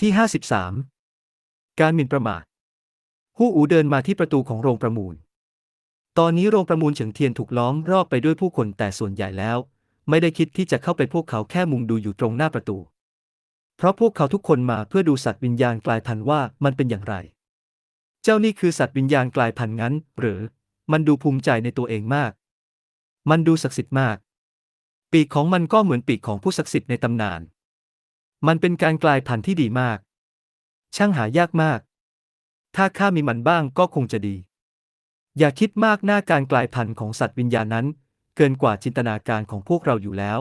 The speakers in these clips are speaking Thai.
ที่ 53 การหมิ่นประมาทฮู้อูเดินมาที่ประตูของโรงประมูล ตอนนี้โรงประมูลเฉิงเทียนถูกล้อมรอบไปด้วยผู้คนแต่ส่วนใหญ่แล้ว ไม่ได้คิดที่จะเข้าไปพวกเขาแค่มุงดูอยู่ตรงหน้าประตู เพราะพวกเขาทุกคนมาเพื่อดูสัตว์วิญญาณกลายพันธุ์ว่ามันเป็นอย่างไร เจ้านี่คือสัตว์วิญญาณกลายพันธุ์งั้น หรือ มันดูภูมิใจในตัวเองมาก มันดูศักดิ์สิทธิ์มาก ปีกของมันก็เหมือนปีกของผู้ศักดิ์สิทธิ์ในตำนาน มันเป็นการกลายพันธุ์ที่ดีมาก ช่างหายากมาก ถ้าข้ามีมันบ้างก็คงจะดี อย่าคิดมากหน้าการกลายพันธุ์ของสัตว์วิญญาณนั้น เกินกว่าจินตนาการของพวกเราอยู่แล้ว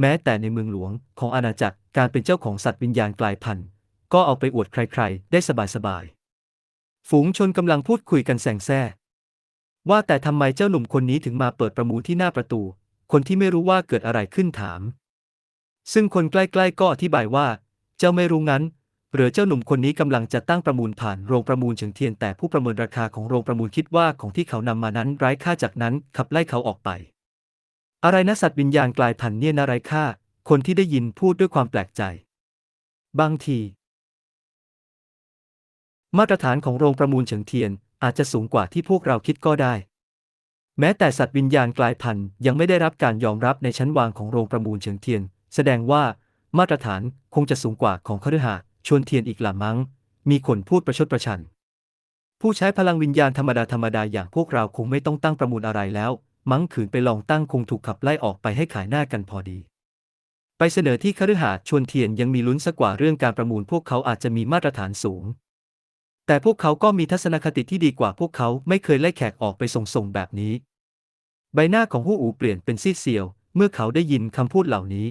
แม้แต่ในเมืองหลวงของอาณาจักรการเป็นเจ้าของสัตว์วิญญาณกลายพันธุ์ ก็เอาไปอวดใครๆ ได้สบายๆ ฝูงชนกำลังพูดคุยกันแสงแซ่ว่าแต่ทำไมเจ้าหนุ่มคนนี้ถึงมาเปิดประมูลที่หน้าประตู คนที่ไม่รู้ว่าเกิดอะไรขึ้นถาม ซึ่งคนใกล้ๆก็อธิบายว่า เจ้าไม่รู้งั้น หรือเจ้าหนุ่มคนนี้กำลังจะตั้งประมูลผ่านโรงประมูลเฉิงเทียนแต่ผู้ประเมินราคาของโรงประมูลคิดว่าของที่เขานำมานั้นไร้ค่าจากนั้นขับไล่เขาออกไป อะไรนะสัตว์วิญญาณกลายพันธุ์เนี่ยนะไร้ค่า คนที่ได้ยินพูดด้วยความแปลกใจ บางที มาตรฐานของโรงประมูลเฉิงเทียนอาจจะสูงกว่าที่พวกเราคิดก็ได้ แม้แต่สัตว์วิญญาณกลายพันธุ์ยังไม่ได้รับการยอมรับในชั้นวางของโรงประมูลเฉิงเทียน แสดงว่ามาตรฐานคงจะสูงกว่าของคฤหาสน์ชวนเทียนอีกหละมั้ง มีคนพูดประชดประชัน ผู้ใช้พลังวิญญาณธรรมดาธรรมดาอย่างพวกเราคงไม่ต้องตั้งประมูลอะไรแล้ว มั้งขืนไปลองตั้งคงถูกขับไล่ออกไปให้ขายหน้ากันพอดี ไปเสนอที่คฤหาสน์ชวนเทียนยังมีลุ้นสักกว่าเรื่องการประมูลพวกเขาอาจจะมีมาตรฐานสูง แต่พวกเขาก็มีทัศนคติที่ดีกว่าพวกเขาไม่เคยไล่แขกออกไปส่งๆแบบนี้ ใบหน้าของฮู้อูเปลี่ยนเป็นซีดเซียว เมื่อเขาได้ยินคำพูดเหล่านี้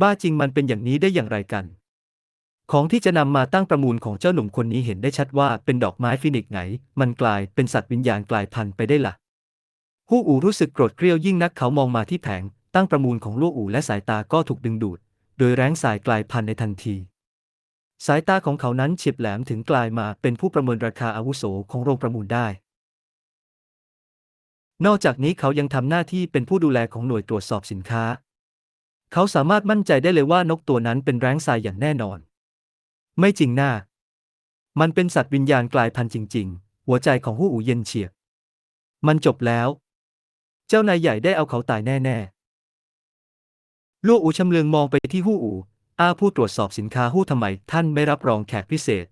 บ้าจริงมันเป็นอย่างนี้ได้อย่างไรกัน ของที่จะนำมาตั้งประมูลของเจ้าหนุ่มคนนี้เห็นได้ชัดว่าเป็นดอกไม้ฟินิกไง มันกลายเป็นสัตว์วิญญาณกลายพันธุ์ไปได้ละ่ะฮู้อูรู้สึกโกรธเกรี้ยวยิ่งนักเขามองมาที่แผง ตั้งประมูลของลู่อูและสายตาก็ถูกดึงดูด โดยแรงสายกลายพันธุ์ในทันที สายตาของเขานั้นเฉียบแหลมถึงกลายมาเป็นผู้ประเมินราคาอาวุโสของโรงประมูลได้ นอกจากนี้เขายังทำหน้าที่เป็นผู้ดูแลของหน่วยตรวจสอบสินค้า เขาสามารถมั่นใจได้เลยว่านกตัวนั้นเป็นแร้งทรายอย่างแน่นอน ไม่จริงหน้า มันเป็นสัตว์วิญญาณกลายพันธุ์จริง ๆ หัวใจของฮู้อูเย็นเฉียบ มันจบแล้ว เจ้านายใหญ่ได้เอาเขาตายแน่ๆ ลู่อูชำเลืองมองไปที่ฮู้อูอ้าผู้ตรวจสอบสินค้าฮู้ทำไม ท่านไม่รับรองแขกพิเศษ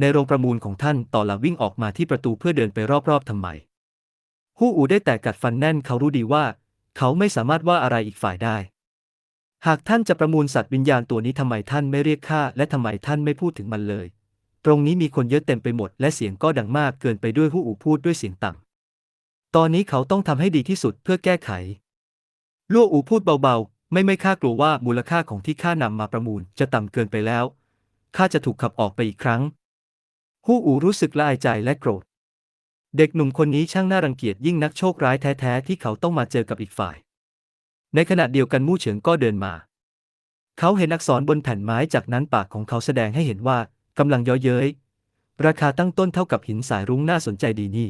ในโรงประมูลของท่านต่อหลังวิ่งออกมาที่ประตูเพื่อเดินไปรอบๆทำไมฮู้อูได้แต่กัดฟันแน่นเขารู้ดีว่า เขาไม่สามารถว่าอะไรอีกฝ่ายได้ หากท่านจะประมูลสัตว์วิญญาณตัวนี้ทำไมท่านไม่เรียกค่าและทำไมท่านไม่พูดถึงมันเลย ตรงนี้มีคนเยอะเต็มไปหมด และเสียงก็ดังมากเกินไปด้วยฮู้อูพูดด้วยเสียงต่ำ ตอนนี้เขาต้องทำให้ดีที่สุดเพื่อแก้ไข ลู่อูพูดเบาๆ ไม่ไม่ข้ากลัวว่ามูลค่าของที่ข้านำมาประมูลจะต่ำเกินไปแล้ว ข้าจะถูกขับออกไปอีกครั้งฮู้อูรู้สึกละอายใจและโกรธ เด็กหนุ่มคนนี้ช่างน่ารังเกียจยิ่งนักโชคร้ายแท้ๆที่เขาต้องมาเจอกับอีกฝ่าย ในขณะเดียวกันมู่เฉิงก็เดินมา เขาเห็นอักษรบนแผ่นไม้จากนั้นปากของเขาแสดงให้เห็นว่ากำลังย้อเย้ย ราคาตั้งต้นเท่ากับหินสายรุ้งน่าสนใจดีนี่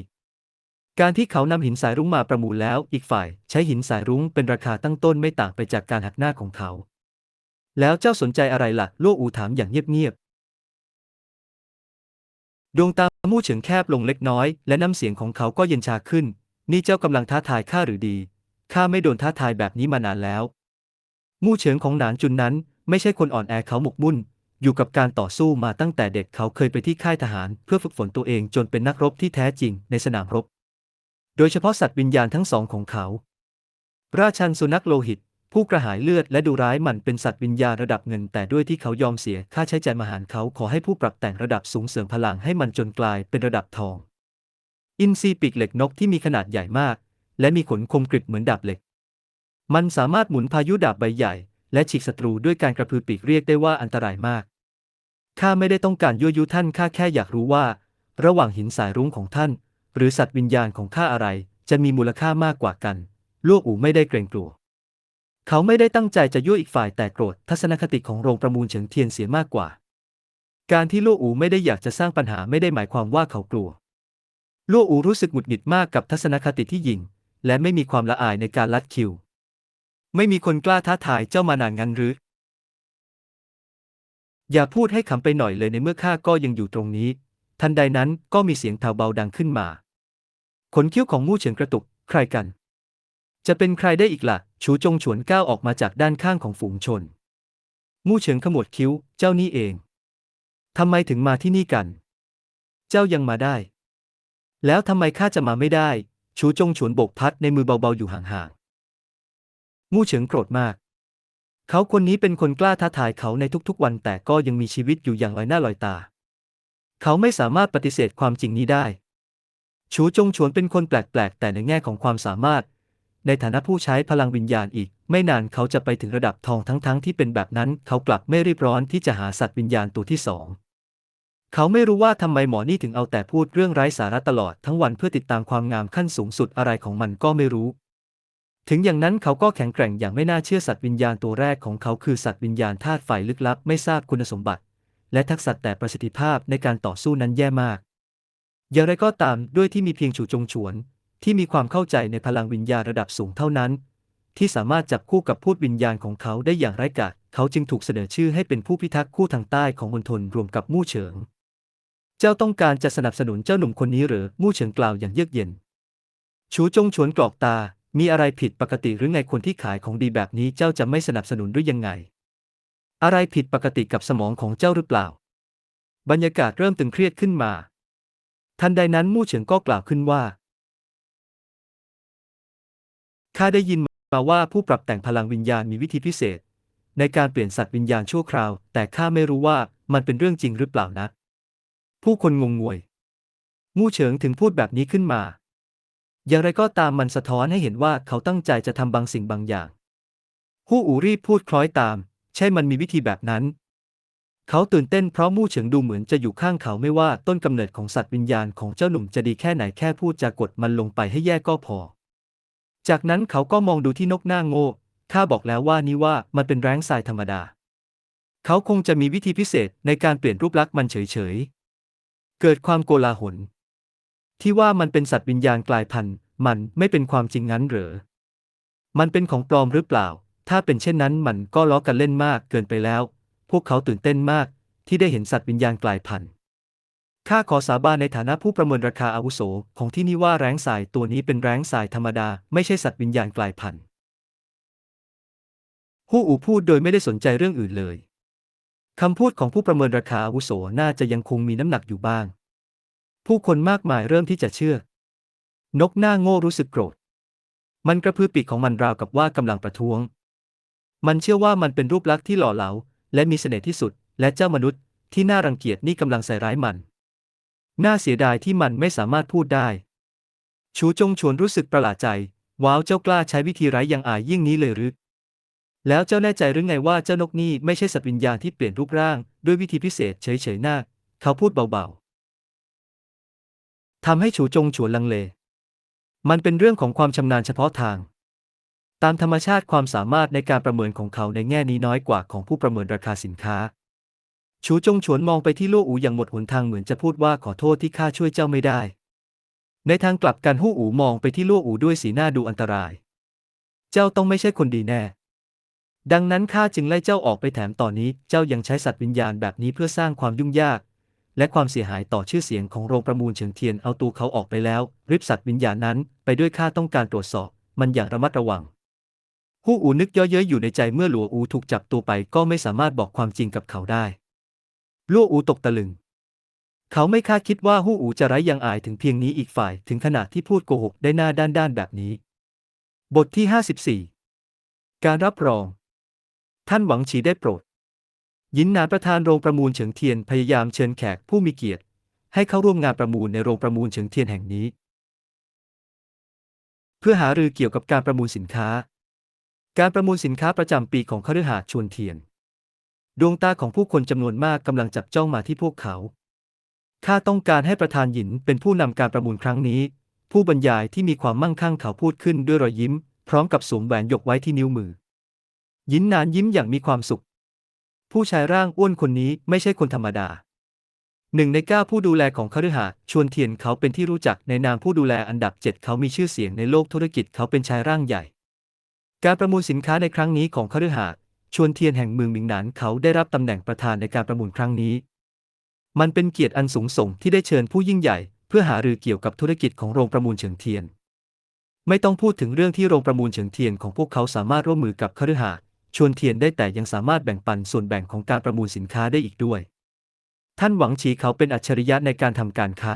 การที่เขานำหินสายรุ้งมาประมูลแล้ว อีกฝ่ายใช้หินสายรุ้งเป็นราคาตั้งต้นไม่ต่างไปจากการหักหน้าของเขา แล้วเจ้าสนใจอะไรล่ะลู่อูถามอย่างเงียบๆ ดวงตามู่เฉิงแคบลงเล็กน้อย และน้ำเสียงของเขาก็เย็นชาขึ้น นี่เจ้ากำลังท้าทายข้าหรือดี ข้าไม่โดนท้าทายแบบนี้มานานแล้ว มู่เฉิงของหนานจุนนั้น ไม่ใช่คนอ่อนแอเขาหมกมุ่น อยู่กับการต่อสู้มาตั้งแต่เด็กเขาเคยไปที่ค่ายทหาร เพื่อฝึกฝนตัวเองจนเป็นนักรบที่แท้จริงในสนามรบ โดยเฉพาะสัตว์วิญญาณทั้งสองของเขา ราชันสุนัขโลหิต ผู้กระหายเลือดและดูร้ายมันเป็นสัตว์วิญญาณระดับเงิน แต่ด้วยที่เขายอมเสียค่าใช้จ่ายมหารเขาขอให้ผู้ปรับแต่งระดับสูงเสริมพลังให้มันจนกลายเป็นระดับทอง อินทรีปีกเหล็กนกที่มีขนาดใหญ่มาก และมีขนคมกริบเหมือนดาบเหล็ก มันสามารถหมุนพายุดาบใบใหญ่ และฉีกศัตรูด้วยการกระพือปีกเรียกได้ว่าอันตรายมาก ข้าไม่ได้ต้องการยั่วยุท่านข้าแค่อยากรู้ว่า ระหว่างหินสายรุ้งของท่าน หรือสัตว์วิญญาณของข้าอะไร จะมีมูลค่ามากกว่ากันลวกอูไม่ได้เกรงกลัว เขาไม่ได้ตั้งใจจะยั่วอีกฝ่ายแต่โกรธทัศนคติของโรงประมูลเฉิงเทียนเสียมากกว่า การที่ลู่อูไม่ได้อยากจะสร้างปัญหาไม่ได้หมายความว่าเขากลัวลู่อูรู้สึกหงุดหงิดมากกับทัศนคติที่หยิ่ง และไม่มีความละอายในการลัดคิว ไม่มีคนกล้าท้าทายเจ้ามานานงั้นหรือ อย่าพูดให้ขำไปหน่อยเลยในเมื่อข้าก็ยังอยู่ตรงนี้ ทันใดนั้นก็มีเสียงแผ่วเบาดังขึ้นมา ขนคิ้วของมู่เฉิงกระตุก ใครกัน จะเป็นใครได้อีกละ่ะ ชูจงฉวนก้าวออกมาจากด้านข้างของฝูงชน มู่เฉิงขมวดคิ้ว เจ้านี่เอง ทำไมถึงมาที่นี่กัน เจ้ายังมาได้แล้วทำไมข้าจะมาไม่ได้ ชูจงฉวนโบกพัดในมือเบาๆอยู่ห่างๆมู่เฉิงโกรธมาก เขาคนนี้เป็นคนกล้าท้าทายเขาในทุกๆวันแต่ก็ยังมีชีวิตอยู่อย่างลอยหน้าลอยตา เขาไม่สามารถปฏิเสธความจริงนี้ได้ ชูจงฉวนเป็นคนแปลกๆ แต่ในแง่ของความสามารถ ในฐานะผู้ใช้พลังวิญญาณอีก ไม่นานเขาจะไปถึงระดับทองทั้งๆที่เป็นแบบนั้น เขากลับไม่รีบร้อนที่จะหาสัตว์วิญญาณตัวที่สอง เขาไม่รู้ว่าทำไมหมอนี่ถึงเอาแต่พูดเรื่องไร้สาระตลอดทั้งวันเพื่อติดตามความงามขั้นสูงสุดอะไรของมันก็ไม่รู้ ถึงอย่างนั้นเขาก็แข็งแกร่งอย่างไม่น่าเชื่อสัตว์วิญญาณตัวแรกของเขาคือสัตว์วิญญาณธาตุไฟลึกลับไม่ทราบคุณสมบัติ และทักษะแต่ประสิทธิภาพในการต่อสู้นั้นแย่มาก อย่างไรก็ตามด้วยที่มีเพียงฉูจงฉวน ที่มีความเข้าใจในพลังวิญญาณระดับสูงเท่านั้น ที่สามารถจับคู่กับพูดวิญญาณของเขาได้อย่างไร้กาจเขาจึงถูกเสนอชื่อให้เป็นผู้พิทักษ์คู่ทางใต้ของมณฑลรวมกับมู่เฉิง เจ้าต้องการจะสนับสนุนเจ้าหนุ่มคนนี้หรือมู่เฉิงกล่าวอย่างเยือกเย็น ชูจงฉวนกรอกตา มีอะไรผิดปกติหรือไงคนที่ขายของดีแบบนี้เจ้าจะไม่สนับสนุนหรือยังไง อะไรผิดปกติกับสมองของเจ้าหรือเปล่า บรรยากาศเริ่มตึงเครียดขึ้นมา ทันใดนั้นมู่เฉิงก็กล่าวขึ้นว่าข้าได้ยินมาว่าผู้ปรับแต่งพลังวิญญาณมีวิธีพิเศษ ในการเปลี่ยนสัตว์วิญญาณชั่วคราว แต่ข้าไม่รู้ว่ามันเป็นเรื่องจริงหรือเปล่านะ ผู้คนงงงวย มู่เฉิงถึงพูดแบบนี้ขึ้นมา อย่างไรก็ตามมันสะท้อนให้เห็นว่าเขาตั้งใจจะทำบางสิ่งบางอย่าง ฮู้อูรีพูดคล้อยตาม ใช่มันมีวิธีแบบนั้น เขาตื่นเต้นเพราะมู่เฉิงดูเหมือนจะอยู่ข้างเขาไม่ว่าต้นกำเนิดของสัตว์วิญญาณของเจ้าหนุ่มจะดีแค่ไหนแค่พูดจะกดมันลงไปให้แย่ก็พอ จากนั้นเขาก็มองดูที่นกหน้าโง่ข้าบอกแล้วว่านี่ว่ามันเป็นแร้งทรายธรรมดา เขาคงจะมีวิธีพิเศษในการเปลี่ยนรูปลักษณ์มันเฉยๆ เกิดความโกลาหล ที่ว่ามันเป็นสัตว์วิญญาณกลายพันธุ์ มันไม่เป็นความจริงงั้นเหรอ มันเป็นของปลอมหรือเปล่า ถ้าเป็นเช่นนั้นมันก็ล้อกันเล่นมากเกินไปแล้ว พวกเขาตื่นเต้นมากที่ได้เห็นสัตว์วิญญาณกลายพันธุ์ ข้าขอสาบานในฐานะผู้ประเมินราคาอาวุโสของที่นี่ว่าแร้งทรายตัวนี้เป็นแร้งทรายธรรมดาไม่ใช่สัตว์วิญญาณกลายพันธุ์ ฮู้อูพูดโดยไม่ได้สนใจเรื่องอื่นเลย คำพูดของผู้ประเมินราคาอาวุโสน่าจะยังคงมีน้ำหนักอยู่บ้าง ผู้คนมากมายเริ่มที่จะเชื่อ นกหน้าโง่รู้สึกโกรธ มันกระพือปีกของมันราวกับว่ากำลังประท้วง มันเชื่อว่ามันเป็นรูปลักษณ์ที่หล่อเหลา และมีเสน่ห์ที่สุด และเจ้ามนุษย์ที่น่ารังเกียจนี่กำลังใส่ร้ายมัน น่าเสียดายที่มันไม่สามารถพูดได้ ชูจงชวนรู้สึกประหลาดใจ ว้าวเจ้ากล้าใช้วิธีร้ายังอายยิ่งนี้เลยหรือ แล้วเจ้าแน่ใจหรือไงว่าเจ้านกนี่ไม่ใช่สัตว์วิญญาณที่เปลี่ยนรูปร่าง ด้วยวิธีพิเศษเฉยๆหน้า เขาพูดเบาๆทำให้ชูจงฉวนลังเล มันเป็นเรื่องของความชำนาญเฉพาะทาง ตามธรรมชาติความสามารถในการประเมินของเขาในแง่นี้น้อยกว่าของผู้ประเมินราคาสินค้าชูจงฉวนมองไปที่ลู่อูอย่างหมดหนทางเหมือนจะพูดว่าขอโทษที่ข้าช่วยเจ้าไม่ได้ ในทางกลับกันฮู้อูมองไปที่ลู่อูด้วยสีหน้าดูอันตราย เจ้าต้องไม่ใช่คนดีแน่ ดังนั้นข้าจึงไล่เจ้าออกไปแถมตอนนี้ เจ้ายังใช้สัตว์วิญญาณแบบนี้เพื่อสร้างความยุ่งยาก และความเสียหายต่อชื่อเสียงของโรงประมูลเฉิงเทียนเอาตัวเขาออกไปแล้ว ริบสัตว์วิญญาณนั้นไปด้วยข้าต้องการตรวจสอบ มันอย่างระมัดระวังฮู้อูนึกย่อเย้ยอยู่ในใจเมื่อหลัวอูถูกจับตัวไปก็ไม่สามารถบอกความจริงกับเขาได้ลั่วอูตกตะลึง เขาไม่คาดคิดว่าฮู้อูจะไร้ยังอายถึงเพียงนี้อีกฝ่ายถึงขนาดที่พูดโกหกได้หน้าด้านด้านแบบนี้ บทที่ 54 การรับรอง ท่านหวังฉีได้โปรด ยินหนานประธานโรงประมูลเฉิงเทียนพยายามเชิญแขกผู้มีเกียรติ ให้เข้าร่วมงานประมูลในโรงประมูลเฉิงเทียนแห่งนี้ เพื่อหารือเกี่ยวกับการประมูลสินค้า การประมูลสินค้าประจำปีของคฤหาสน์ชวนเทียน ดวงตาของผู้คนจำนวนมากกำลังจับจ้องมาที่พวกเขาข้าต้องการให้ประธานหยินเป็นผู้นำการประมูลครั้งนี้ ผู้บรรยายที่มีความมั่งคั่งเขาพูดขึ้นด้วยรอยยิ้ม พร้อมกับสวมแหวนยกไว้ที่นิ้วมือ ยินนานยิ้มอย่างมีความสุข ผู้ชายร่างอ้วนคนนี้ไม่ใช่คนธรรมดา หนึ่งในเก้าผู้ดูแลของคฤหาสน์ชวนเทียนเขาเป็นที่รู้จักในนามผู้ดูแลอันดับเจ็ดเขามีชื่อเสียงในโลกธุรกิจเขาเป็นชายร่างใหญ่ การประมูลสินค้าในครั้งนี้ของคฤหาสน์ชวนเทียนแห่งเมืองมิงหนานเขาได้รับตำแหน่งประธานในการประมูลครั้งนี้ มันเป็นเกียรติอันสูงส่งที่ได้เชิญผู้ยิ่งใหญ่ เพื่อหารือเกี่ยวกับธุรกิจของโรงประมูลเฉิงเทียน ไม่ต้องพูดถึงเรื่องที่โรงประมูลเฉิงเทียนของพวกเขาสามารถร่วมมือกับคฤหาสน์ ชวนเทียนได้แต่ยังสามารถแบ่งปันส่วนแบ่งของการประมูลสินค้าได้อีกด้วย ท่านหวังฉีเขาเป็นอัจฉริยะในการทำการค้า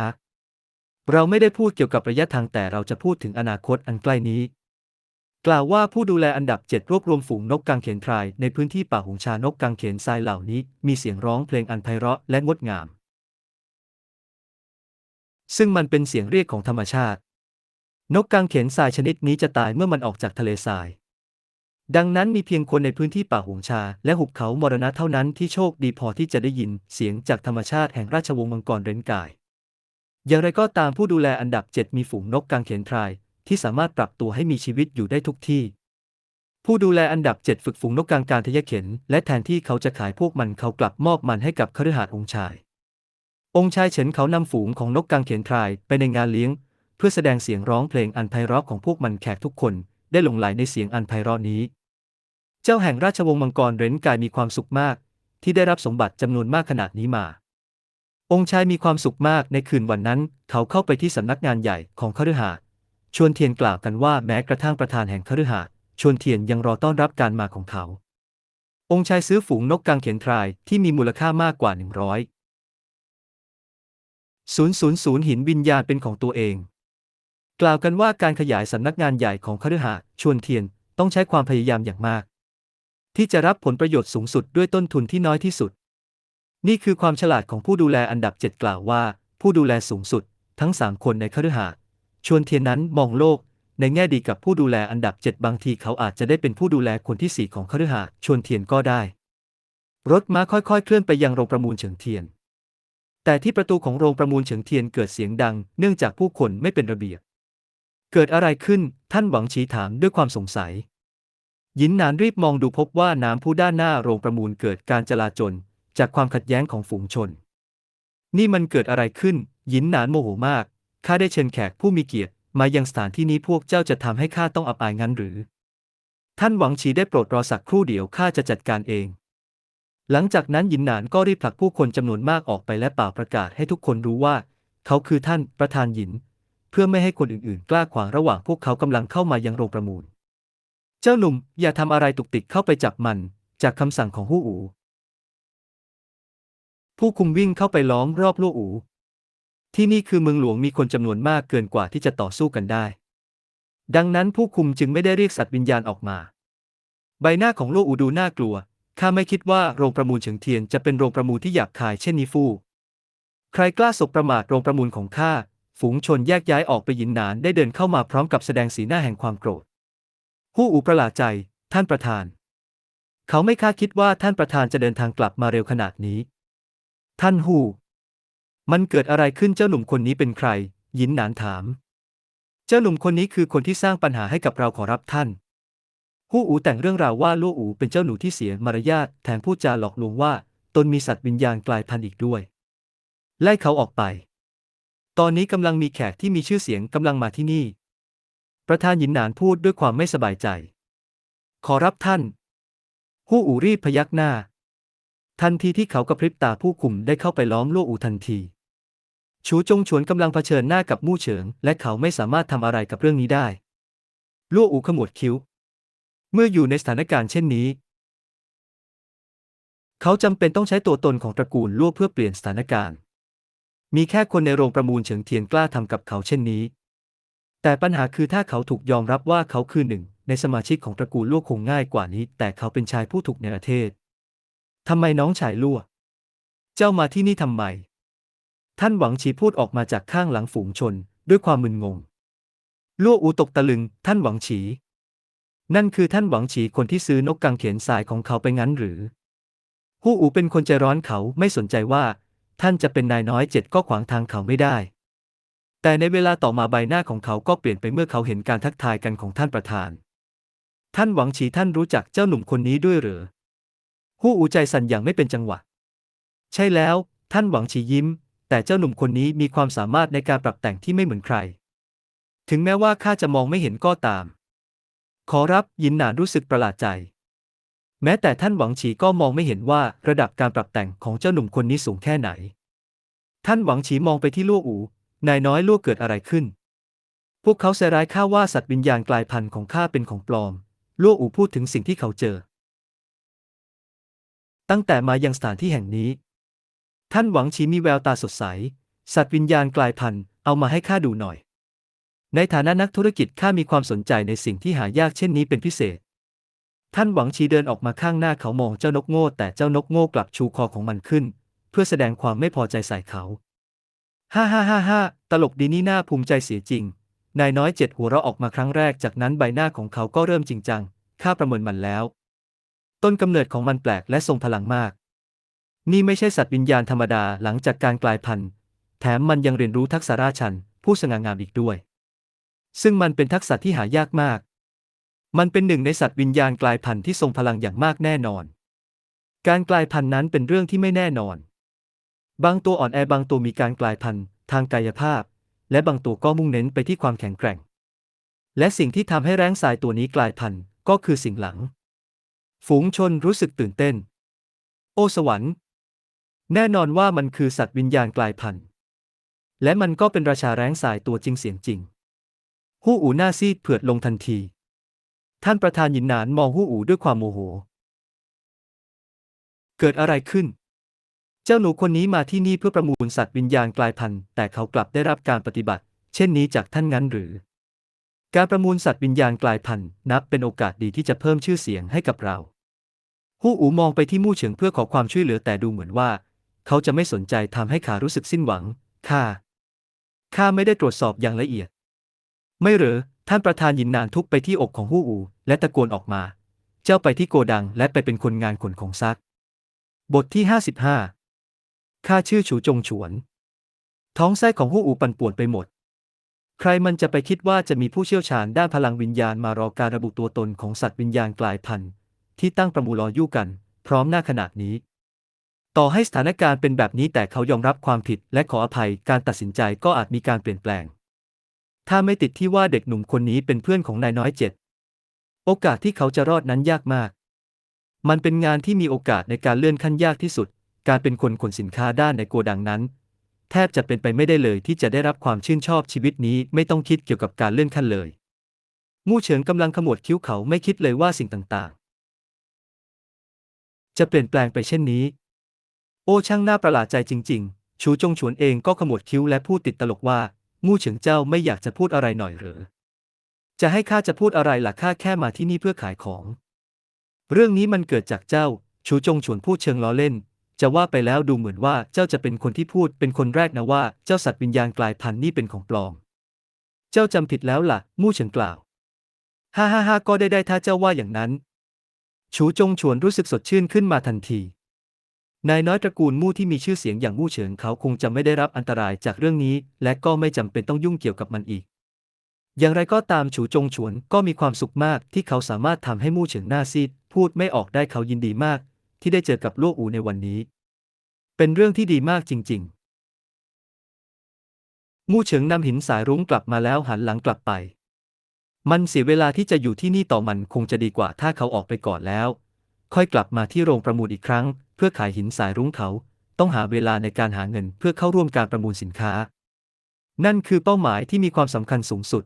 เราไม่ได้พูดเกี่ยวกับระยะทางแต่เราจะพูดถึงอนาคตอันใกล้นี้ กล่าวว่าผู้ดูแลอันดับ 7 รวบรวมฝูงนกกางเขนทราย ในพื้นที่ป่าหงชานกกางเขนทรายเหล่านี้ มีเสียงร้องเพลงอันไพเราะและงดงาม ซึ่งมันเป็นเสียงเรียกของธรรมชาติ นกกางเขนทรายชนิดนี้จะตายเมื่อมันออกจากทะเลทราย ดังนั้นมีเพียงคนในพื้นที่ป่าหงชา และหุบเขามรณะเท่านั้นที่โชคดีพอที่จะได้ยินเสียงจากธรรมชาติแห่งราชวงศ์มังกรเร้นกาย อย่างไรก็ตามผู้ดูแลอันดับ 7 มีฝูงนกกางเขนทราย ที่สามารถปรับตัวให้มีชีวิตอยู่ได้ทุกที่ ผู้ดูแลอันดับ 7 ฝึกฝูงนกกางการทะยะเข็น และแทนที่เขาจะขายพวกมันเขากลับมอบมันให้กับคฤหาสน์องค์ชาย องค์ชายเฉินเขานำฝูงของนกกางเขนทรายไปในงานเลี้ยง เพื่อแสดงเสียงร้องเพลงอันไพเราะของพวกมันแขกทุกคน ได้หลงไหลในเสียงอันไพเราะนี้ เจ้าแห่งราชวงศ์มังกรเรนกายมีความสุขมาก ที่ได้รับสมบัติจำนวนมากขนาดนี้มา องค์ชายมีความสุขมากในคืนวันนั้น เขาเข้าไปที่สำนักงานใหญ่ของคฤหาสน์ชวนเทียนกล่าวกันว่าแม้กระทั่งประธานแห่งคฤหาสน์ชวนเทียนยังรอต้อนรับการมาของเขา องค์ชายซื้อฝูงนกกางเขนทรายที่มีมูลค่ามากกว่า 100 000 หินวิญญาณเป็นของตัวเอง กล่าวกันว่าการขยายสำนักงานใหญ่ของคฤหาสน์ชวนเทียนต้องใช้ความพยายามอย่างมาก ที่จะรับผลประโยชน์สูงสุดด้วยต้นทุนที่น้อยที่สุด นี่คือความฉลาดของผู้ดูแลอันดับ 7 กล่าวว่า ผู้ดูแลสูงสุด ทั้งสามคนในคฤหาสน์ชวนเทียนนั้นมองโลก ในแง่ดีกับผู้ดูแลอันดับ 7 บางทีเขาอาจจะได้เป็นผู้ดูแลคนที่ 4 ของคฤหาสน์ชวนเทียนก็ได้ รถม้าค่อยๆ เคลื่อนไปยังโรงประมูลเฉิงเทียน แต่ที่ประตูของโรงประมูลเฉิงเทียนเกิดเสียงดัง เนื่องจากผู้คนไม่เป็นระเบียบ เกิดอะไรขึ้น ท่านหวังฉีถามด้วยความสงสัยหยินหนานรีบมองดูพบว่าน้ำผู้ด้านหน้าโรงประมูลเกิดการจลาจลจากความขัดแย้งของฝูงชน นี่มันเกิดอะไรขึ้นหยินหนานโมโหมาก ข้าได้เชิญแขกผู้มีเกียรติ มายังสถานที่นี้พวกเจ้าจะทำให้ข้าต้องอับอายงั้นหรือ ท่านหวังฉีได้โปรดรอสักครู่เดียวข้าจะจัดการเอง หลังจากนั้นหยินหนานก็รีบผลักผู้คนจำนวนมากออกไปและเป่าประกาศให้ทุกคนรู้ว่า เขาคือท่านประธานหยิน พื่อไม่ให้คนอื่นๆ กล้าขวางระหว่างพวกเขากำลังเข้ามายังโรงประมูล เจ้าหนุ่มอย่าทำอะไรตุกติกเข้าไปจับมัน จากคำสั่งของฮู้อู ผู้คุมวิ่งเข้าไปล้อมรอบลู่อู ที่นี่คือเมืองหลวงมีคนจำนวนมากเกินกว่าที่จะต่อสู้กันได้ ดังนั้นผู้คุมจึงไม่ได้เรียกสัตว์วิญญาณออกมา ใบหน้าของลู่อูดูน่ากลัว ข้าไม่คิดว่าโรงประมูลเฉิงเทียนจะเป็นโรงประมูลที่หยาบคายเช่นนี้ฟู่ใครกล้าสบประมาทโรงประมูลของข้า ฝูงชนแยกย้ายออกไปหยินหนานได้เดินเข้ามาพร้อมกับแสดงสีหน้าแห่งความโกรธฮู้อูประหลาดใจ ท่านประธาน เขาไม่คาดคิดว่าท่านประธานจะเดินทางกลับมาเร็วขนาดนี้ ท่านฮู้มันเกิดอะไรขึ้นเจ้าหนุ่มคนนี้เป็นใคร หยินหนานถาม เจ้าหนุ่มคนนี้คือคนที่สร้างปัญหาให้กับเราขอรับท่านฮู้อูแต่งเรื่องราวว่าลู่อูเป็นเจ้าหนูที่เสียมารยาทแถมพูดจาหลอกลวงว่า ตนมีสัตว์วิญญาณกลายพันธุ์อีกด้วย ไล่เขาออกไป ตอนนี้กำลังมีแขกที่มีชื่อเสียงกำลังมาที่นี่ ประธานหยินหนานพูดด้วยความไม่สบายใจ ขอรับท่านฮู้อู่รีบพยักหน้า ทันทีที่เขากระพริบตาผู้คุมได้เข้าไปล้อมลู่อู่ทันที ชูจงฉวนกำลังเผชิญหน้ากับมู่เฉิง และเขาไม่สามารถทำอะไรกับเรื่องนี้ได้ลู่อู่ขมวดคิ้ว เมื่ออยู่ในสถานการณ์เช่นนี้ เขาจำเป็นต้องใช้ตัวตนของตระกูลลู่เพื่อเปลี่ยนสถานการณ์ มีแค่คนในโรงประมูลเฉิงเทียนกล้าทำกับเขาเช่นนี้ แต่ปัญหาคือถ้าเขาถูกยอมรับว่าเขาคือหนึ่ง ในสมาชิกของตระกูลลู่คงง่ายกว่านี้ แต่เขาเป็นชายผู้ถูกในประเทศทำไมน้องชายลู่เจ้ามาที่นี่ทำไม ท่านหวังฉีพูดออกมาจากข้างหลังฝูงชน ด้วยความมึนงงลู่อูตกตะลึง ท่านหวังฉี นั่นคือท่านหวังฉีคนที่ซื้อนกกังเขียนสายของเขาไปงั้นหรือฮู้อูเป็นคนใจร้อนเขาไม่สนใจว่า ท่านจะเป็นนายน้อยเจ็ดก็ขวางทางเขาไม่ได้ แต่ในเวลาต่อมาใบหน้าของเขาก็เปลี่ยนไปเมื่อเขาเห็นการทักทายกันของท่านประธาน ท่านหวังฉีท่านรู้จักเจ้าหนุ่มคนนี้ด้วยหรือฮู้อูใจสั่นอย่างไม่เป็นจังหวะ ใช่แล้ว ท่านหวังฉียิ้ม แต่เจ้าหนุ่มคนนี้มีความสามารถในการปรับแต่งที่ไม่เหมือนใคร ถึงแม้ว่าข้าจะมองไม่เห็นก็ตาม ขอรับยินหนานรู้สึกประหลาดใจ แม้แต่ท่านหวังฉีก็มองไม่เห็นว่าระดับการปรับแต่งของเจ้าหนุ่มคนนี้สูงแค่ไหน ท่านหวังฉีมองไปที่ลู่อูนายน้อยลู่เกิดอะไรขึ้น พวกเขาใส่ร้ายข้าว่าสัตว์วิญญาณกลายพันธุ์ของข้าเป็นของปลอม ลู่อูพูดถึงสิ่งที่เขาเจอ ตั้งแต่มายังสถานที่แห่งนี้ ท่านหวังฉีมีแววตาสดใส สัตว์วิญญาณกลายพันธุ์เอามาให้ข้าดูหน่อย ในฐานะนักธุรกิจข้ามีความสนใจในสิ่งที่หายากเช่นนี้เป็นพิเศษ ท่านหวังชีเดินออกมาข้างหน้าเขามองเจ้านกโง่ แต่เจ้านกโง่กลับชูคอของมันขึ้น เพื่อแสดงความไม่พอใจใส่เขาฮ่าฮ่าฮ่าฮ่าตลกดีนี่น่าภูมิใจเสียจริง นายน้อยเจ็ดหัวเราะออกมาครั้งแรกจากนั้นใบหน้าของเขาก็เริ่มจริงจังข้าประเมินมันแล้ว ต้นกำเนิดของมันแปลกและทรงพลังมาก นี่ไม่ใช่สัตว์วิญญาณธรรมดาหลังจากการกลายพันธุ์ แถมมันยังเรียนรู้ทักษะราชัน ผู้สง่างามอีกด้วย ซึ่งมันเป็นทักษะที่หายากมาก มันเป็นหนึ่งในสัตว์วิญญาณกลายพันธุ์ที่ทรงพลังอย่างมากแน่นอน การกลายพันธุ์นั้นเป็นเรื่องที่ไม่แน่นอน บางตัวอ่อนแอบางตัวมีการกลายพันธุ์ ทางกายภาพ และบางตัวก็มุ่งเน้นไปที่ความแข็งแกร่ง และสิ่งที่ทำให้แร้งทรายตัวนี้กลายพันธุ์ก็คือสิ่งหลัง ฝูงชนรู้สึกตื่นเต้น โอสวรรค์ แน่นอนว่ามันคือสัตว์วิญญาณกลายพันธุ์ และมันก็เป็นราชาแร้งสายตัวจริงเสียงจริงฮู้อูหน้าซีดเผือดลงทันที ท่านประธานหยินหนานมองฮู้อู่ด้วยความโมโห เกิดอะไรขึ้น เจ้าหนูคนนี้มาที่นี่เพื่อประมูลสัตว์วิญญาณกลายพันธุ์ แต่เขากลับได้รับการปฏิบัติ เช่นนี้จากท่านงั้นหรือ การประมูลสัตว์วิญญาณกลายพันธุ์ นับเป็นโอกาสดีที่จะเพิ่มชื่อเสียงให้กับเราฮู้อู่มองไปที่มู่เฉิงเพื่อขอความช่วยเหลือแต่ดูเหมือนว่า เขาจะไม่สนใจทำให้ขารู้สึกสิ้นหวัง ข้า ข้าไม่ได้ตรวจสอบอย่างละเอียด ไม่หรือ ท่านประธานหยินนานทุบไปที่อกของฮู้อูและตะโกนออกมา เจ้าไปที่โกดังและไปเป็นคนงานขนของซัก บทที่55ข้าชื่อฉูจงฉวน ท้องไส้ของฮู้อูปั่นป่วนไปหมด ใครมันจะไปคิดว่าจะมีผู้เชี่ยวชาญด้านพลังวิญญาณมารอการระบุตัวตนของสัตว์วิญญาณกลายพันธุ์ ที่ตั้งประมูลรออยู่กัน พร้อมหน้าขนาดนี้ ต่อให้สถานการณ์เป็นแบบนี้แต่เขายอมรับความผิดและขออภัยการตัดสินใจก็อาจมีการเปลี่ยนแปลง ถ้าไม่ติดที่ว่าเด็กหนุ่มคนนี้เป็นเพื่อนของนายน้อยเจ็ด โอกาสที่เขาจะรอดนั้นยากมาก มันเป็นงานที่มีโอกาสในการเลื่อนขั้นยากที่สุด การเป็นคนขนสินค้าด้านในโกดังนั้น แทบจะเป็นไปไม่ได้เลยที่จะได้รับความชื่นชอบชีวิตนี้ไม่ต้องคิดเกี่ยวกับการเลื่อนขั้นเลย มู่เฉิงกำลังขมวดคิ้วเขาไม่คิดเลยว่าสิ่งต่างๆ จะเปลี่ยนแปลงไปเช่นนี้ โอ้ช่างน่าประหลาดใจจริง ๆ ชูจงฉวนเองก็ขมวดคิ้วและพูดติดตลกว่า มู่เฉิงเจ้าไม่อยากจะพูดอะไรหน่อยเหรอจะให้ข้าจะพูดอะไรล่ะข้าแค่มาที่นี่เพื่อขายของ เรื่องนี้มันเกิดจากเจ้า ชูจงฉวนพูดเชิงล้อเล่น จะว่าไปแล้วดูเหมือนว่าเจ้าจะเป็นคนที่พูดเป็นคนแรกนะว่าเจ้าสัตว์วิญญาณกลายพันธุ์นี่เป็นของปลอม เจ้าจำผิดแล้วล่ะ มู่เฉิงกล่าวฮ่าฮ่าฮ่าก็ได้ได้ถ้าเจ้าว่าอย่างนั้น ชูจงฉวนรู้สึกสดชื่นขึ้นมาทันที นายน้อยตระกูลมู่ที่มีชื่อเสียงอย่างมู่เฉิงเขาคงจะไม่ได้รับอันตรายจากเรื่องนี้ และก็ไม่จำเป็นต้องยุ่งเกี่ยวกับมันอีก อย่างไรก็ตามฉูจงฉวนก็มีความสุขมากที่เขาสามารถทำให้มู่เฉิงหน้าซีดพูดไม่ออกได้เขายินดีมาก ที่ได้เจอกับลู่อูในวันนี้ เป็นเรื่องที่ดีมากจริง ๆ มู่เฉิงนำหินสายรุ้งกลับมาแล้วหันหลังกลับไป มันเสียเวลาที่จะอยู่ที่นี่ต่อมันคงจะดีกว่าถ้าเขาออกไปก่อนแล้ว ค่อยกลับมาที่โรงประมูลอีกครั้ง เพื่อขายหินสายรุ้งเขา ต้องหาเวลาในการหาเงินเพื่อเข้าร่วมการประมูลสินค้า นั่นคือเป้าหมายที่มีความสำคัญสูงสุด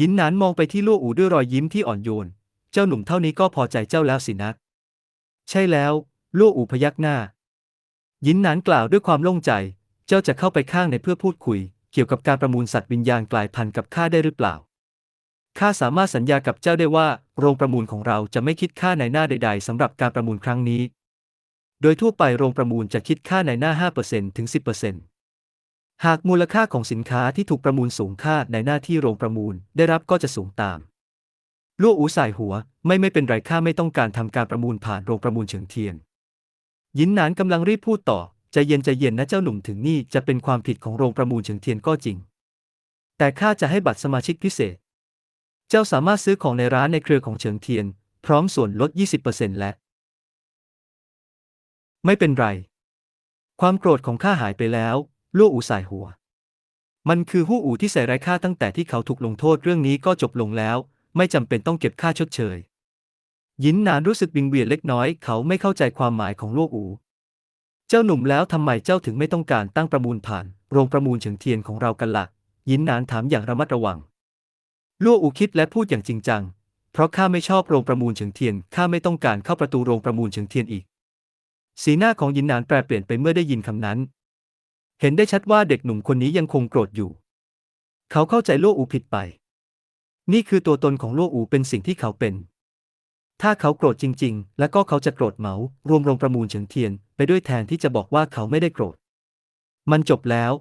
ยินหนานมองไปที่ลู่อูด้วยรอยยิ้มที่อ่อนโยน เจ้าหนุ่มเท่านี้ก็พอใจเจ้าแล้วสินะใช่แล้วลู่อูพยักหน้า ยินหนานกล่าวด้วยความโล่งใจ เจ้าจะเข้าไปข้างในเพื่อพูดคุย เกี่ยวกับการประมูลสัตว์วิญญาณกลายพันธุ์กับข้าได้หรือเปล่า ข้าสามารถสัญญากับเจ้าได้ว่า โรงประมูลของเราจะไม่คิดค่าในหน้าใด ๆสำหรับการประมูลครั้งนี้ โดยทั่วไปโรงประมูลจะคิดค่าในหน้า 5%ถึง 10%หากมูลค่าของสินค้าที่ถูกประมูลสูงค่าในหน้าที่โรงประมูลได้รับก็จะสูงตามลู่อูสายหัว ไม่ไม่เป็นไรข้าไม่ต้องการทำการประมูลผ่านโรงประมูลเฉิงเทียน ยินหนานกำลังรีบพูดต่อใจเย็นใจเย็นนะเจ้าหนุ่มถึงนี่จะเป็นความผิดของโรงประมูลเฉิงเทียนก็จริง แต่ข้าจะให้บัตรสมาชิกพิเศษ เจ้าสามารถซื้อของในร้านในเครือของเฉิงเทียน พร้อมส่วนลด 20%และ ไม่เป็นไร ความโกรธของข้าหายไปแล้วลู่อูสายหัว มันคือหู้อูที่ใส่ร้ายข้าตั้งแต่ที่เขาถูกลงโทษเรื่องนี้ก็จบลงแล้ว ไม่จำเป็นต้องเก็บค่าชดเชย ยินนานรู้สึกวิงเวียนเล็กน้อย เขาไม่เข้าใจความหมายของลั่อู เจ้าหนุ่มแล้วทำไมเจ้าถึงไม่ต้องการตั้งประมูลผ่าน โรงประมูลเฉิงเทียนของเรากันละ่ะยินนานถามอย่างระมัดระวัง ลั่วอูคิดและพูดอย่างจริงจัง เพราะข้าไม่ชอบโรงประมูลเฉิงเทียน ข้าไม่ต้องการเข้าประตูโรงประมูลเฉิงเทียนอีก สีหน้าของยินหนานแปรเปลี่ยนไปเมื่อได้ยินคำนั้น เห็นได้ชัดว่าเด็กหนุ่มคนนี้ยังคงโกรธอยู่ เขาเข้าใจลั่วอูผิดไป นี่คือตัวตนของลั่วอูเป็นสิ่งที่เขาเป็น ถ้าเขาโกรธจริง ๆ แล้วก็เขาจะโกรธเหมา รวมโรงประมูลเฉิงเทียน ไปด้วยแทนที่จะบอกว่าเขาไม่ได้โกรธ มันจบแล้ว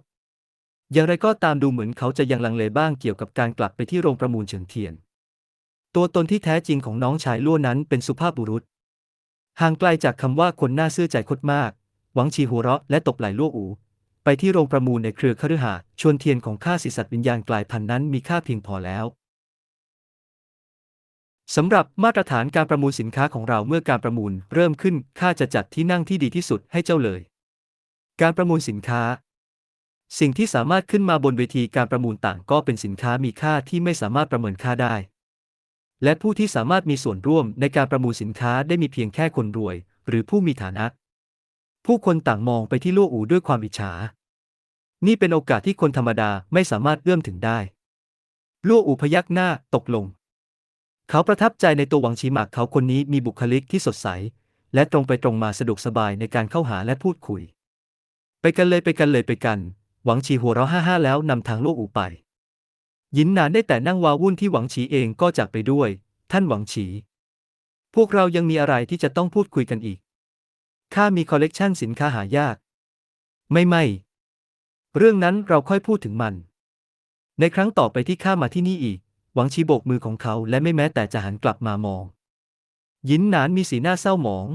อย่างไรก็ตามดูเหมือนเขาจะยังลังเลบ้างเกี่ยวกับการกลับไปที่โรงประมูลเฉิงเทียน ตัวตนที่แท้จริงของน้องชายลั่วนั้นเป็นสุภาพบุรุษ ห่างไกลจากคำว่าคนน้าเสื้อใจคดมาก หวังชีหัวเราะและตบไหล่ลั่วอู ไปที่โรงประมูลในเครือคฤหาสน์ชวนเทียนของข้าศิสัตว์วิญญาณกลายพันธุ์นั้นมีค่าเพียงพอแล้วสำหรับมาตรฐานการประมูลสินค้าของเราเมื่อการประมูลเริ่มขึ้นข้าจะจัดที่นั่งที่ดีที่สุดให้เจ้าเลย การประมูลสินค้า สิ่งที่สามารถขึ้นมาบนเวทีการประมูลต่างก็เป็นสินค้ามีค่าที่ไม่สามารถประเมินค่าได้ และผู้ที่สามารถมีส่วนร่วมในการประมูลสินค้าได้มีเพียงแค่คนรวย หรือผู้มีฐานะ ผู้คนต่างมองไปที่ลู่อูด้วยความอิจฉา นี่เป็นโอกาสที่คนธรรมดาไม่สามารถเอื้อมถึงได้ลู่อูพยักหน้าตกลง เขาประทับใจในตัวหวังชีหมากเขาคนนี้มีบุคลิกที่สดใส และตรงไปตรงมาสะดวกสบายในการเข้าหาและพูดคุย ไปกันเลยไปกันเลยไปกัน หวังชีหัวเราะฮ่าฮ่าแล้วนำทางลู่อูไป ยินหนานได้แต่นั่งวาวุ่นที่หวังฉีเองก็จากไปด้วย ท่านหวังฉี พวกเรายังมีอะไรที่จะต้องพูดคุยกันอีก ข้ามีคอลเลกชันสินค้าหายาก ไม่ไม่ เรื่องนั้นเราค่อยพูดถึงมัน ในครั้งต่อไปที่ข้ามาที่นี่อีก หวังชีโบกมือของเขาและไม่แม้แต่จะหันกลับมามอง ยินหนานมีสีหน้าเศร้าหมอง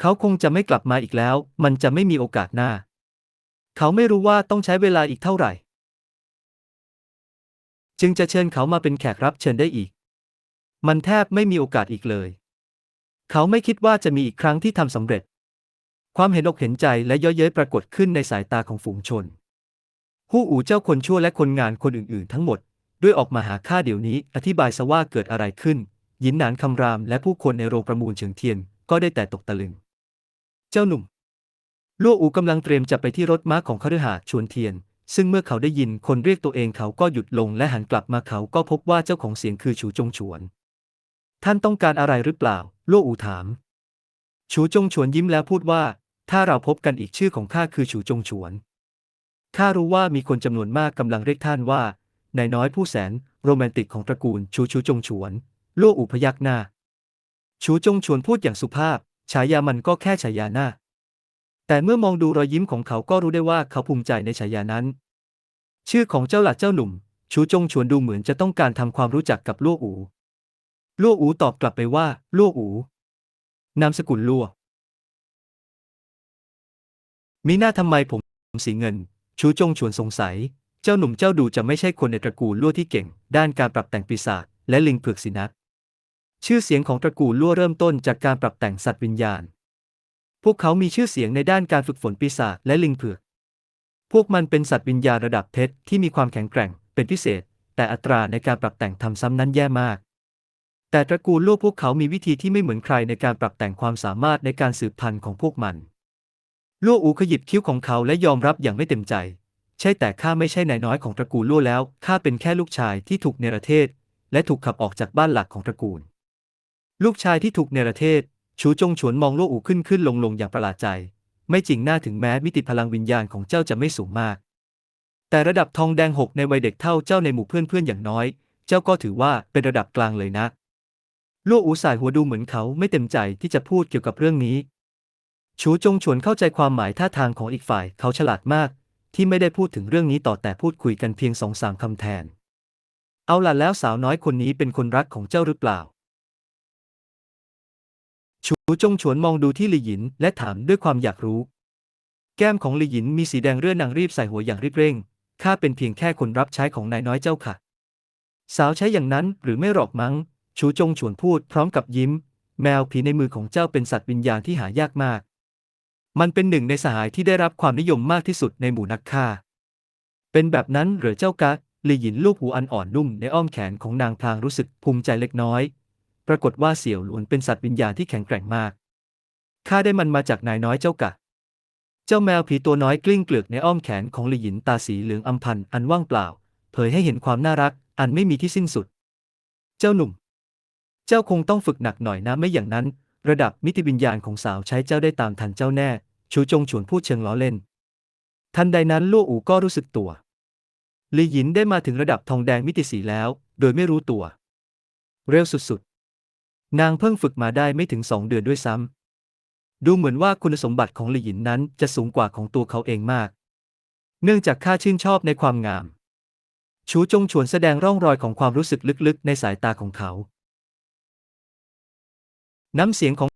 เขาคงจะไม่กลับมาอีกแล้ว มันจะไม่มีโอกาสหน้า เขาไม่รู้ว่าต้องใช้เวลาอีกเท่าไหร่ จึงจะเชิญเขามาเป็นแขกรับเชิญได้อีก มันแทบไม่มีโอกาสอีกเลย เขาไม่คิดว่าจะมีอีกครั้งที่ทำสำเร็จ ความเห็นอกเห็นใจและเย่อเย้ยปรากฏขึ้นในสายตาของฝูงชนฮู้อู่เจ้าคนชั่วและคนงานคนอื่นๆ ทั้งหมด ด้วยออกมาหาข้าเดี๋ยวนี้ อธิบายซะว่าเกิดอะไรขึ้น ยินหนานคำรามและผู้คนในโรงประมูลเฉิงเทียนก็ได้แต่ตกตะลึง เจ้าหนุ่ม ลั่อูกำลังเตรียมจะไปที่รถม้าของคฤหาสน์ชวนเทียน ซึ่งเมื่อเขาได้ยินคนเรียกตัวเองเขาก็หยุดลงและหันกลับมาเขาก็พบว่าเจ้าของเสียงคือฉูจงฉวน ท่านต้องการอะไรหรือเปล่าลั่อูถามฉูจงฉวนยิ้มแล้วพูดว่า ถ้าเราพบกันอีกชื่อของข้าคือฉูจงฉวนข้ารู้ว่ามีคนจำนวนมากกำลังเรียกท่านว่านายน้อยผู้แสนโรแมนติกของตระกูลชูชูจงฉวนลั่อูพยักหน้าชูจงฉวนพูดอย่างสุภาพ ฉายามันก็แค่ฉายาหน้า แต่เมื่อมองดูรอยยิ้มของเขาก็รู้ได้ว่าเขาภูมิใจในฉายานั้น ชื่อของเจ้าหลัดเจ้าหนุ่ม ชูจงฉวนดูเหมือนจะต้องการทำความรู้จักกับลั่วอูลั่วอูตอบกลับไปว่าลั่วอูนามสกุลลั่วมีหน้าทำไมผมสีเงิน ชูจงฉวนสงสัย เจ้าหนุ่มเจ้าดูจะไม่ใช่คนในตระกูลลั่วที่เก่ง ด้านการปรับแต่งปีศาจและลิงเผือกสินะชื่อเสียงของตระกูลลั่วเริ่มต้นจากการปรับแต่งสัตว์วิญญาณ พวกเขามีชื่อเสียงในด้านการฝึกฝนปีศาจและลิงเผือก พวกมันเป็นสัตว์วิญญาณระดับเพชรที่มีความแข็งแกร่งเป็นพิเศษ แต่อัตราในการปรับแต่งทำซ้ำนั้นแย่มาก แต่ตระกูลลั่พวกเขามีวิธีที่ไม่เหมือนใครในการปรับแต่งความสามารถในการสืบพันธุ์ของพวกมันลั่อูขยิบคิ้วของเขาและยอมรับอย่างไม่เต็มใจ ใช่แต่ข้าไม่ใช่นายน้อยของตระกูลลั่แล้วข้าเป็นแค่ลูกชายที่ถูกเนรเทศ และถูกขับออกจากบ้านหลักของตระกูล ลูกชายที่ถูกเนรเทศ ชูจงฉวนมองโล่อูขึ้นขึ้นลงลงอย่างประหลาดใจ ไม่จริงหน้าถึงแม้มิติพลังวิญญาณของเจ้าจะไม่สูงมาก แต่ระดับทองแดงหกในวัยเด็กเท่าเจ้าในหมู่เพื่อนๆอย่างน้อย เจ้าก็ถือว่าเป็นระดับกลางเลยนะลั่วอูสายหัวดูเหมือนเขาไม่เต็มใจที่จะพูดเกี่ยวกับเรื่องนี้ ชูจงฉวนเข้าใจความหมายท่าทางของอีกฝ่ายเขาฉลาดมาก ที่ไม่ได้พูดถึงเรื่องนี้ต่อแต่พูดคุยกันเพียงสองสามคำแทน เอาล่ะแล้วสาวน้อยคนนี้เป็นคนรักของเจ้าหรือเปล่า ชูจงฉวนมองดูที่หลี่หยินและถามด้วยความอยากรู้ แก้มของหลี่หยินมีสีแดงเรื่อนางรีบใส่หัวอย่างรีบเร่ง ข้าเป็นเพียงแค่คนรับใช้ของนายน้อยเจ้าค่ะ สาวใช้อย่างนั้นหรือไม่หรอกมั้ง ชูจงฉวนพูดพร้อมกับยิ้ม แมวผีในมือของเจ้าเป็นสัตว์วิญญาณที่หายากมาก มันเป็นหนึ่งในสหายที่ได้รับความนิยมมากที่สุดในหมู่นักฆ่า เป็นแบบนั้นหรือเจ้ากะหลี่หยินลูกหูอันอ่อนนุ่มในอ้อมแขนของนางพลางรู้สึกภูมิใจเล็กน้อย ปรากฏว่าเสี่ยวหลวนเป็นสัตว์วิญญาณที่แข็งแกร่งมาก ข้าได้มันมาจากนายน้อยเจ้ากะ เจ้าแมวผีตัวน้อยกลิ้งเกลือกในอ้อมแขนของหลี่หยินตาสีเหลืองอำพันอันว่างเปล่า เผยให้เห็นความน่ารัก อันไม่มีที่สิ้นสุด เจ้าหนุ่ม เจ้าคงต้องฝึกหนักหน่อยนะไม่อย่างนั้น ระดับมิติวิญญาณของสาวใช้เจ้าได้ตามทันเจ้าแน่ ชูจงฉวนพูดเชิงล้อเล่น ทันใดนั้นลู่อู่ก็รู้สึกตัวหลี่หยินได้มาถึงระดับทองแดงมิติสีแล้ว โดยไม่รู้ตัว เร็วสุด นางเพิ่งฝึกมาได้ไม่ถึงสองเดือนด้วยซ้ำ ดูเหมือนว่าคุณสมบัติของหลี่หยินนั้นจะสูงกว่าของตัวเขาเองมาก เนื่องจากข้าชื่นชอบในความงาม ชูจงฉวนแสดงร่องรอยของความรู้สึกลึกๆ ในสายตาของเขา น้ำเสียงของ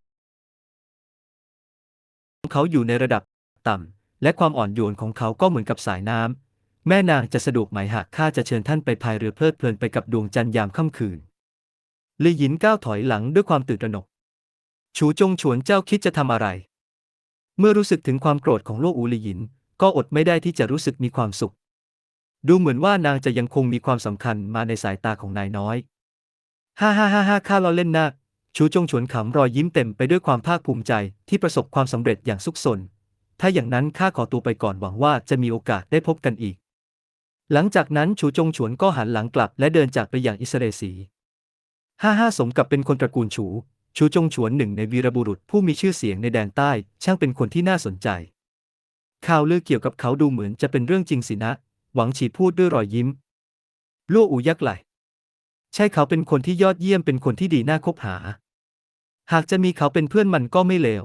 เขาอยู่ในระดับต่ำ และความอ่อนโยนของเขาก็เหมือนกับสายน้ำ แม่นางจะสะดวกไหมหากข้าจะเชิญท่านไปพายเรือเพลิดเพลินไปกับดวงจันทร์ยามค่ำคืน ลี่หยินก้าวถอยหลังด้วยความตื่นตระหนก ชูจงฉวนเจ้าคิดจะทำอะไร เมื่อรู้สึกถึงความโกรธของโลกอูลี่หยิน ก็อดไม่ได้ที่จะรู้สึกมีความสุข ดูเหมือนว่านางจะยังคงมีความสำคัญมาในสายตาของนายน้อยฮ่าฮ่าฮ่าฮ่าข้าล้อเล่นนะชูจงฉวนขำรอยยิ้มเต็มไปด้วยความภาคภูมิใจที่ประสบความสำเร็จอย่างสุขสน ถ้าอย่างนั้นข้าขอตัวไปก่อนหวังว่าจะมีโอกาสได้พบกันอีก หลังจากนั้นชูจงฉวนก็หันหลังกลับและเดินจากไปอย่างอิสระสี 55 สมกับเป็นคนตระกูลชูชูจงฉวนหนึ่งในวีรบุรุษผู้มีชื่อเสียงในแดนใต้ ช่างเป็นคนที่น่าสนใจ ข่าวลือเกี่ยวกับเขาดูเหมือนจะเป็นเรื่องจริงสินะ หวังฉีพูดด้วยรอยยิ้มลู่อูยักไหลใช่เขาเป็นคนที่ยอดเยี่ยมเป็นคนที่ดีน่าคบหา หากจะมีเขาเป็นเพื่อนมันก็ไม่เลว